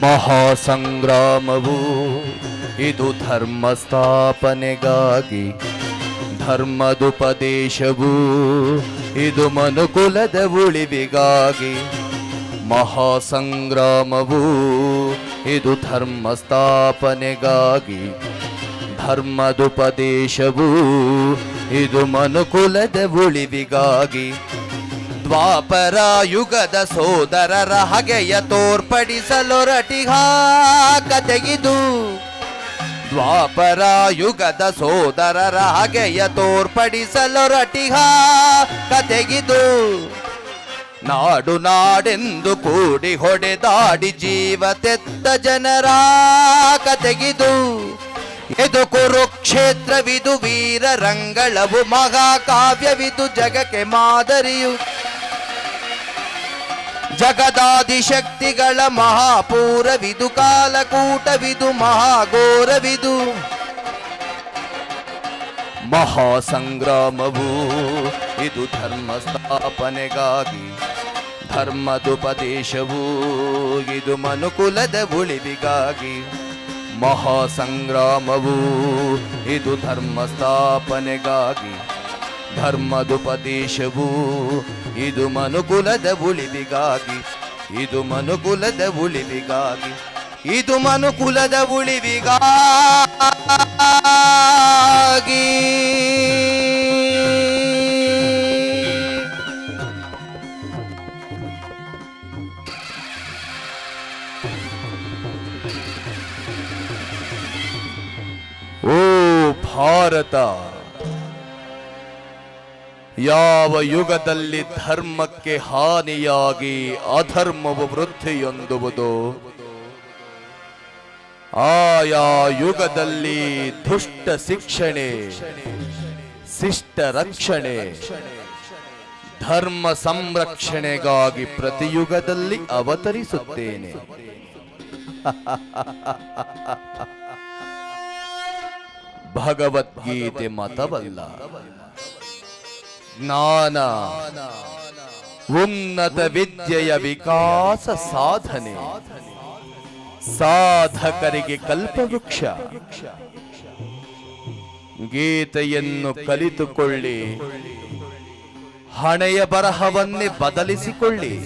ಮಹಾಸಂಗ್ರಾಮವು ಇದು ಧರ್ಮ ಸ್ಥಾಪನೆಗಾಗಿ ಧರ್ಮದುಪದೇಶವು ಇದು ಮನುಕುಲದ ಉಳಿವಿಗಾಗಿ, ಮಹಾಸಂಗ್ರಾಮವು ಇದು ಧರ್ಮ ಸ್ಥಾಪನೆಗಾಗಿ ಧರ್ಮದುಪದೇಶವು ಇದು ಮನುಕುಲದ ಉಳಿವಿಗಾಗಿ ದ್ವಾಪರ ಯುಗದ ಸೋದರರ ಹಗೆಯ ತೋರ್ಪಡಿಸಲೊರಟಿಗ ಕತೆಗಿದು ದ್ವಾಪರ ಯುಗದ ಸೋದರರ ಹಗೆಯ ತೋರ್ಪಡಿಸಲೊರಟಿಗ ಕತೆಗಿದು ನಾಡು ನಾಡೆಂದು ಕೂಡಿ ಹೊಡೆದಾಡಿ ಜೀವ ತೆತ್ತ ಜನರ ಕತೆಗಿದು ಇದು ಕುರುಕ್ಷೇತ್ರವಿದು ವೀರ ರಂಗಳವು ಮಹಾಕಾವ್ಯವಿದು, ಜಗಕ್ಕೆ ಮಾದರಿಯು ಜಗದಾದಿಶಕ್ತಿಗಳ ಮಹಾಪೂರವಿದು, ಕಾಲಕೂಟವಿದು, ಮಹಾಘೋರವಿದು. ಮಹಾಸಂಗ್ರಾಮವು ಇದು ಧರ್ಮ ಸ್ಥಾಪನೆಗಾಗಿ ಧರ್ಮದುಪದೇಶವು ಇದು ಮನುಕುಲದ ಉಳಿವಿಗಾಗಿ. ಮಹಾಸಂಗ್ರಾಮವು ಇದು ಧರ್ಮ ಸ್ಥಾಪನೆಗಾಗಿ ಧರ್ಮದುಪದೇಶವು ಇದು ಮನುಕುಲದ ಉಳಿವಿಗಾಗಿ ಇದು ಮನುಕುಲದ ಉಳಿವಿಗಾಗಿ ಇದು ಮನುಕುಲದ ಉಳಿವಿಗಾಗಿ. ಓ ಭಾರತ! ಯಾವ ಯುಗದಲ್ಲಿ ಧರ್ಮಕ್ಕೆ ಹಾನಿಯಾಗಿ ಅಧರ್ಮವು ವೃದ್ಧಿಯೊಂದುವುದು ಆಯಾ ಯುಗದಲ್ಲಿ ದುಷ್ಟ ಶಿಕ್ಷಣೆ, ಶಿಷ್ಟ ರಕ್ಷಣೆ, ಧರ್ಮ ಸಂರಕ್ಷಣೆಗಾಗಿ ಪ್ರತಿ ಯುಗದಲ್ಲಿ ಅವತರಿಸುತ್ತೇನೆ. ಭಗವದ್ಗೀತೆ ಮತವಲ್ಲ. ಜ್ಞಾನ ಉನ್ನತ ವಿದ್ಯೆಯ ವಿಕಾಸ ಸಾಧನೆ. ಸಾಧಕರಿಗೆ ಕಲ್ಪವೃಕ್ಷ. ಗೀತೆಯನ್ನು ಕಲಿತುಕೊಳ್ಳಿ. ಹಣೆಯ ಬರಹವನ್ನೇ ಬದಲಿಸಿಕೊಳ್ಳಿ.